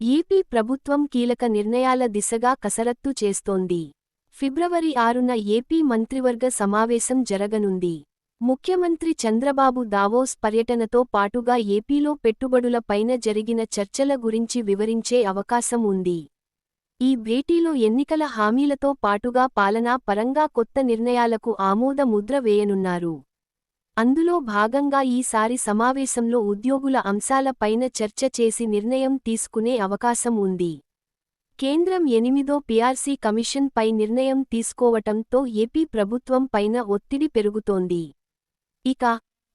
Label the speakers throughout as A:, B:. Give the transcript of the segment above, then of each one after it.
A: AP ప్రభుత్వం కీలక నిర్ణయాల దిశగా కసరత్తు చేస్తోంది. ఫిబ్రవరి ఆరున ఏపీ మంత్రివర్గ సమావేశం జరగనుంది. ముఖ్యమంత్రి చంద్రబాబు దావోస్ పర్యటనతో పాటుగా ఏపీలో పెట్టుబడుల పైన జరిగిన చర్చల గురించి వివరించే అవకాశం ఉంది. ఈ భేటీలో ఎన్నికల హామీలతో పాటుగా పాలనా పరంగా కొత్త నిర్ణయాలకు ఆమోద ముద్ర వేయనున్నారు. అందులో భాగంగా ఈసారి సమావేశంలో ఉద్యోగుల అంశాలపైన చర్చ చేసి నిర్ణయం తీసుకునే అవకాశం ఉంది. కేంద్రం ఎనిమిదో పిఆర్సీ కమిషన్ పై నిర్ణయం తీసుకోవటంతో ఏపీ ప్రభుత్వం పైన ఒత్తిడి పెరుగుతోంది. ఇక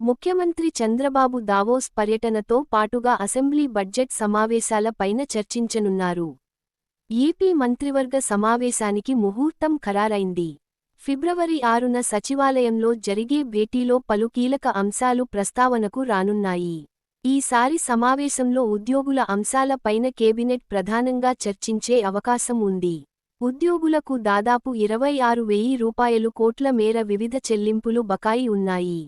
A: ముఖ్యమంత్రి చంద్రబాబు దావోస్ పర్యటనతో పాటుగా అసెంబ్లీ బడ్జెట్ సమావేశాల పైన చర్చించనున్నారు. ఏపీ మంత్రివర్గ సమావేశానికి ముహూర్తం ఖరారైంది. ఫిబ్రవరి ఆరున సచివాలయంలో జరిగే భేటీలో పలు కీలక అంశాలు ప్రస్తావనకు రానున్నాయి. ఈసారి సమావేశంలో ఉద్యోగుల అంశాలపైన కేబినెట్ ప్రధానంగా చర్చించే అవకాశం ఉంది. ఉద్యోగులకు దాదాపు ఇరవై ఆరు వెయ్యి రూపాయలు కోట్ల మేర వివిధ చెల్లింపులు బకాయి ఉన్నాయి.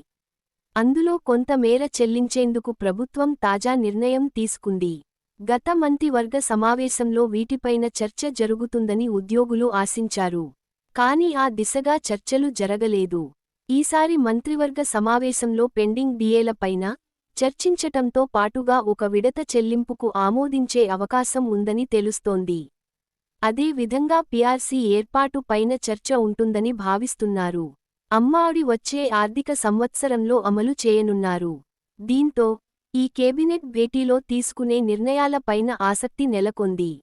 A: అందులో కొంత మేర చెల్లించేందుకు ప్రభుత్వం తాజా నిర్ణయం తీసుకుంది. గత మంత్రివర్గ సమావేశంలో వీటిపైన చర్చ జరుగుతుందని ఉద్యోగులు ఆశించారు. కాని ఆ దిశగా చర్చలు జరగలేదు. ఈసారి మంత్రివర్గ సమావేశంలో పెండింగ్ డిఏలపైన చర్చించటంతో పాటుగా ఒక విడత చెల్లింపుకు ఆమోదించే అవకాశం ఉందని తెలుస్తోంది. అదే విధంగా పిఆర్సీ ఏర్పాటు పైన చర్చ ఉంటుందని భావిస్తున్నారు. అమ్మాడి వచ్చే ఆర్థిక సంవత్సరంలో అమలు చేయనున్నారు. దీంతో ఈ కేబినెట్ భేటీలో తీసుకునే నిర్ణయాలపైన ఆసక్తి నెలకొంది.